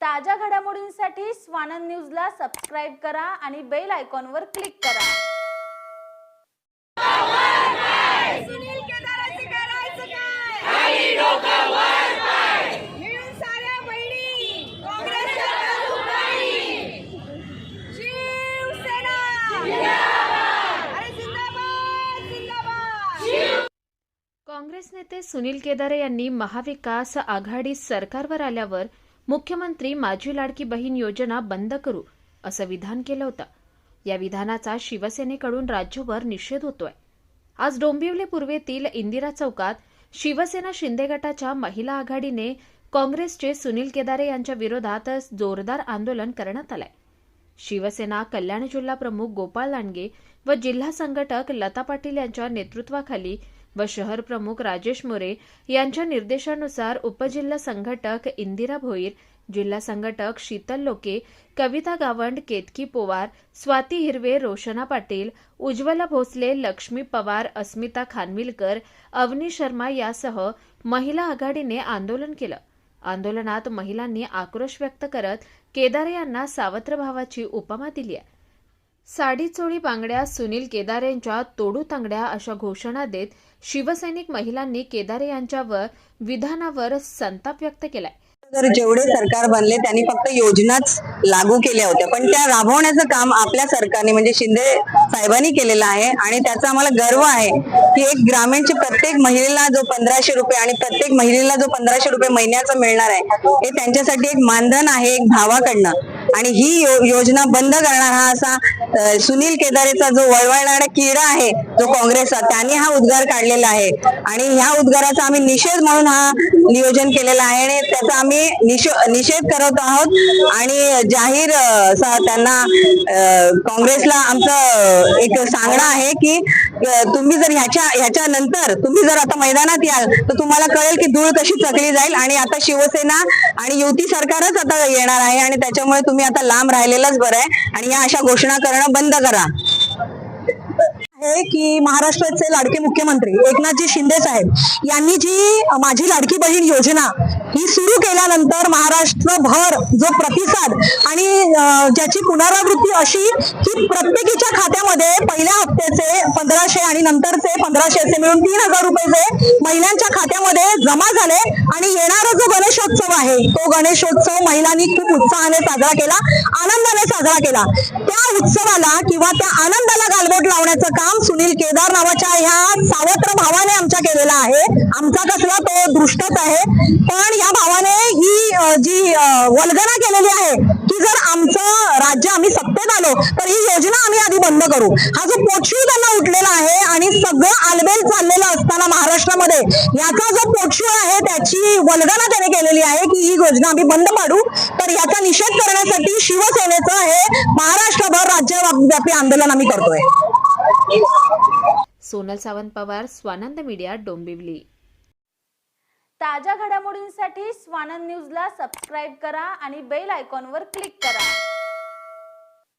ताज्या घडामोडींसाठी स्वानंद न्यूजला सबस्क्राईब करा आणि बेल आयकॉनवर क्लिक करा. काँग्रेस नेते सुनील केदारे यांनी महाविकास आघाडी सरकारवर आल्यावर मुख्यमंत्री माझी लाडकी बहीण योजना बंद करू असं विधान केलं होतं. या विधानाचा शिवसेनेकडून राज्यभर निषेध होतोय. आज डोंबिवली पूर्वेतील इंदिरा चौकात शिवसेना शिंदे गटाच्या महिला आघाडीने काँग्रेसचे सुनील केदारे यांच्या विरोधात जोरदार आंदोलन करण्यात आलंय. शिवसेना कल्याण जिल्हा प्रमुख गोपाळ लांडगे व जिल्हा संघटक लता पाटील यांच्या नेतृत्वाखाली व शहर प्रमुख राजेश मोरे यांच्या निर्देशानुसार उपजिल्हा संघटक इंदिरा भोईर जिल्हा संघटक शीतल लोके कविता गावंड केतकी पोवार स्वाती हिरवे रोशना पाटील उज्ज्वला भोसले लक्ष्मी पवार अस्मिता खानविलकर अवनी शर्मा यासह महिला आघाडीने आंदोलन केलं. आंदोलनात महिलांनी आक्रोश व्यक्त करत केदारे यांना सावत्र भावाची उपमा दिली आहे. साडी चोळी बांगड्या सुनील केदार यांच्या तोडू तांगड्या अशा घोषणा देत शिवसैनिक महिलांनी केदारे यांच्यावर विधानावर संताप व्यक्त केलाय. तर जेवढे सरकार बनले त्यांनी फक्त योजनाच लागू केल्या होत्या. पण त्या राबवण्याचं काम आपल्या सरकारने म्हणजे शिंदे साहेबांनी केलेलं आहे. आणि त्याचा आम्हाला गर्व आहे की एक ग्रामीणची प्रत्येक महिलेला जो पंधराशे रुपये आणि प्रत्येक महिलेला जो पंधराशे रुपये महिन्याचा मिळणार आहे हे त्यांच्यासाठी एक मानधन आहे एक भावाकडनं. आणि ही यो- योजना बंद करणार हा असा सुनील केदारेचा जो वळवळणारा किडा आहे जो काँग्रेसचा त्याने हा उद्गार काढलेला आहे. आणि ह्या उद्गाराचा आम्ही निषेध म्हणून हा नियोजन केलेला आहे आणि त्याचा आम्ही निषेध करत आहोत. आणि जाहीर त्यांना काँग्रेसला आमचं एक सांगणं आहे की तुम्ही जर ह्याच्या ह्याच्या नंतर तुम्ही जर आता मैदानात याल तर तुम्हाला कळेल की धूळ कशी चकली जाईल. आणि आता शिवसेना आणि युती सरकारच आता येणार आहे आणि त्याच्यामुळे तुम्ही तुम्ही आता लांब राहिलेलंच बरं आहे. आणि या अशा घोषणा करणं बंद करा. आहे की महाराष्ट्राचे लाडके मुख्यमंत्री एकनाथजी शिंदे साहेब यांनी जी माझी लाडकी बहीण योजना ही सुरू केल्यानंतर महाराष्ट्रभर जो प्रतिसाद आणि ज्याची पुनरावृत्ती अशी की प्रत्येकीच्या खात्यामध्ये पहिल्या हप्त्याचे पंधराशे आणि नंतरचे पंधराशे असे मिळून तीन हजार रुपये महिलांच्या खात्यामध्ये जमा झाले गणेशोत्सव आहे. तो गणेशोत्सव महिलांनी खूप उत्साहाने साजरा केला आनंदाने साजरा केला. त्या उत्सवाला किंवा त्या आनंदाला गालबोट लावण्याचं काम सुनील केदार नावाच्या ह्या सावत्र भावाने आमच्या केलेला आहे. आमचा कसला तो दृष्टच आहे. पण या भावाने ही जी वल्गना केलेली आहे की जर आमचं राज्य आम्ही सत्तेत आलो तर ही योजना आम्ही आधी बंद करू. हा जो पोटशू त्यांना उठलेला आहे आणि सगळं आलबेल चाललेलं महाराष्ट्रामध्ये. याचा जो पोटशू आहे त्याची वल्गना त्याने केलेली आहे की ही योजना आम्ही बंद पाडू. तर याचा निषेध करण्यासाठी शिवसेनेचं हे महाराष्ट्रभर राज्यव्यापी आंदोलन आम्ही करतोय. सोनल सावंत पवार स्वानंद मीडिया डोंबिवली. ताज्या घडामोडींसाठी स्वानंद न्यूजला सबस्क्राईब करा आणि बेल आयकॉनवर क्लिक करा.